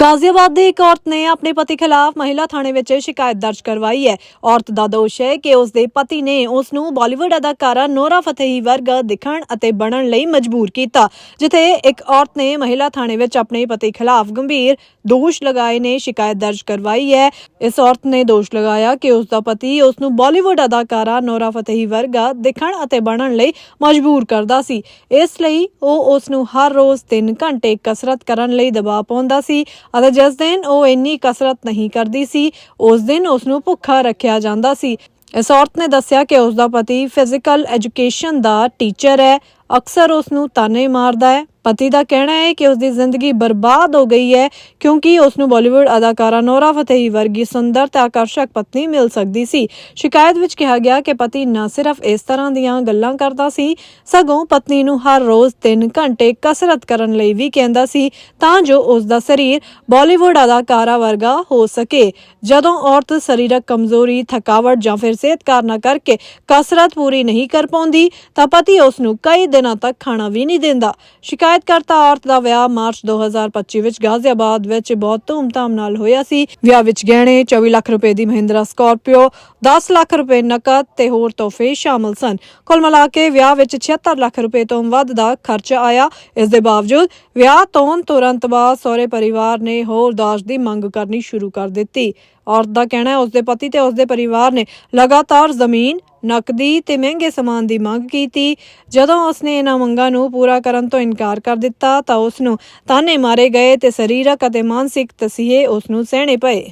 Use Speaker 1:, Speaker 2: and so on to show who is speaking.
Speaker 1: ਗਾਜ਼ੀਆਬਾਦ ਦੀ ਇੱਕ ਔਰਤ ਨੇ ਆਪਣੇ ਪਤੀ ਖਿਲਾਫ ਮਹਿਲਾ ਥਾਣੇ ਵਿੱਚ ਸ਼ਿਕਾਇਤ ਦਰਜ ਕਰਵਾਈ ਹੈ। ਔਰਤ ਦਾ ਦੋਸ਼ ਹੈ ਕਿ ਉਸ ਦੇ ਪਤੀ ਨੇ ਉਸ ਨੂੰ ਬਾਲੀਵੁੱਡ ਅਦਾਕਾਰਾ ਨੋਰਾ ਫਤੇਹੀ ਵਰਗਾ ਦਿਖਣ ਅਤੇ ਬਣਨ ਲਈ ਮਜਬੂਰ ਕੀਤਾ, ਜਿੱਥੇ ਇੱਕ ਔਰਤ ਨੇ ਮਹਿਲਾ ਥਾਣੇ ਵਿੱਚ ਆਪਣੇ ਪਤੀ ਖਿਲਾਫ ਗੰਭੀਰ ਦੋਸ਼ ਲਗਾਏ ਨੇ ਸ਼ਿਕਾਇਤ ਦਰਜ ਕਰਵਾਈ ਹੈ। ਇਸ ਔਰਤ ਨੇ ਦੋਸ਼ ਲਗਾਇਆ ਕਿ ਉਸ ਦਾ ਪਤੀ ਉਸ ਨੂੰ ਬਾਲੀਵੁੱਡ ਅਦਾਕਾਰਾ ਨੋਰਾ ਫਤੇਹੀ ਵਰਗਾ ਦਿਖਣ ਅਤੇ ਬਣਨ ਲਈ ਮਜਬੂਰ ਕਰਦਾ ਸੀ। ਇਸ ਲਈ ਉਹ ਉਸ ਨੂੰ ਹਰ ਰੋਜ਼ 3 ਘੰਟੇ ਕਸਰਤ ਕਰਨ ਲਈ ਦਬਾਅ ਪਾਉਂਦਾ ਸੀ ਅਤੇ ਜਿਸ ਦਿਨ ਉਹ ਇੰਨੀ ਕਸਰਤ ਨਹੀਂ ਕਰਦੀ ਸੀ, ਉਸ ਦਿਨ ਉਸ ਨੂੰ ਭੁੱਖਾ ਰੱਖਿਆ ਜਾਂਦਾ ਸੀ। ਇਸ ਔਰਤ ਨੇ ਦੱਸਿਆ ਕਿ ਉਸ ਦਾ ਪਤੀ ਫਿਜ਼ੀਕਲ ਐਜੂਕੇਸ਼ਨ ਦਾ ਟੀਚਰ ਹੈ। ਅਕਸਰ ਉਸ ਨੂੰ ਤਾਨੇ ਮਾਰਦਾ ਹੈ। ਪਤੀ ਦਾ ਕਹਿਣਾ ਹੈ ਕਿ ਉਸ ਦੀ ਜ਼ਿੰਦਗੀ ਬਰਬਾਦ ਹੋ ਗਈ ਹੈ, ਕਿਉਂਕਿ ਉਸ ਨੂੰ ਬਾਲੀਵੁੱਡ ਅਦਾਕਾਰਾ ਨੋਰਾ ਫਤੇਹੀ ਵਰਗੀ ਸੁੰਦਰ ਤੇ ਆਕਰਸ਼ਕ ਪਤਨੀ ਮਿਲ ਸਕਦੀ ਸੀ। ਸ਼ਿਕਾਇਤ ਵਿੱਚ ਕਿਹਾ ਗਿਆ ਕਿ ਪਤੀ ਨਾ ਸਿਰਫ ਇਸ ਤਰ੍ਹਾਂ ਦੀਆਂ ਗੱਲਾਂ ਕਰਦਾ ਸੀ, ਸਗੋਂ ਪਤਨੀ ਨੂੰ ਹਰ ਰੋਜ਼ 3 ਘੰਟੇ ਕਸਰਤ ਕਰਨ ਲਈ ਵੀ ਕਹਿੰਦਾ ਸੀ, ਤਾਂ ਜੋ ਉਸ ਦਾ ਸਰੀਰ ਬਾਲੀਵੁੱਡ ਅਦਾਕਾਰਾ ਵਰਗਾ ਹੋ ਸਕੇ। ਜਦੋਂ ਔਰਤ ਸਰੀਰਕ ਕਮਜ਼ੋਰੀ, ਥਕਾਵਟ ਜਾਂ ਫਿਰ ਸਿਹਤ ਕਾਰਨਾਂ ਕਰਕੇ ਕਸਰਤ ਪੂਰੀ ਨਹੀਂ ਕਰ ਪਾਉਂਦੀ, ਤਾਂ ਪਤੀ ਉਸ ਨੂੰ ਕਈ ਦਿਨਾਂ ਤੱਕ ਖਾਣਾ ਵੀ ਨਹੀਂ ਦਿੰਦਾ। ਸ਼ਿਕਾਇਤਕਰਤਾ ਔਰਤ ਦਾ ਵਿਆਹ ਮਾਰਚ 2025 ਵਿੱਚ ਗਾਜ਼ੀਆਬਾਦ ਵਿੱਚ ਬਹੁਤ ਧੂਮਧਾਮ ਨਾਲ ਹੋਇਆ ਸੀ। ਵਿਆਹ ਵਿੱਚ ਗਹਿਣੇ 24 ਲੱਖ ਰੁਪਏ ਦੀ ਮਹਿੰਦਰਾ ਸਕਾਰਪੀਓ 10 ਲੱਖ ਰੁਪਏ ਨਕਦ ਤੇ ਹੋਰ ਤੋਹਫੇ ਸ਼ਾਮਲ ਸਨ। ਕੁੱਲ ਮਿਲਾ ਕੇ ਵਿਆਹ ਵਿੱਚ 76 ਲੱਖ ਰੁਪਏ ਤੋਂ ਵੱਧ ਦਾ ਖਰਚ ਆਇਆ। ਇਸ ਦੇ ਬਾਵਜੂਦ ਵਿਆਹ ਤੋਂ ਤੁਰੰਤ ਬਾਅਦ ਸਹੁਰੇ ਪਰਿਵਾਰ ਨੇ ਹੋਰ ਦਾਜ ਦੀ ਮੰਗ ਕਰਨੀ ਸ਼ੁਰੂ ਕਰ ਦਿੱਤੀ। ਔਰਤ ਦਾ ਕਹਿਣਾ ਹੈ, ਉਸਦੇ ਪਤੀ ਤੇ ਉਸਦੇ ਪਰਿਵਾਰ ਨੇ ਲਗਾਤਾਰ ਜ਼ਮੀਨ, ਨਕਦੀ ਤੇ ਮਹਿੰਗੇ ਸਮਾਨ ਦੀ ਮੰਗ ਕੀਤੀ। ਜਦੋਂ ਉਸ ਨੇ ਇਹਨਾਂ ਮੰਗਾਂ ਨੂੰ ਪੂਰਾ ਕਰਨ ਤੋਂ ਇਨਕਾਰ ਕਰ ਦਿੱਤਾ, ਤਾਂ ਉਸ ਨੂੰ ਤਾਨੇ ਮਾਰੇ ਗਏ ਤੇ ਸਰੀਰਕ ਅਤੇ ਮਾਨਸਿਕ ਤਸੀਹੇ ਉਸ ਨੂੰ ਸਹਿਣੇ ਪਏ।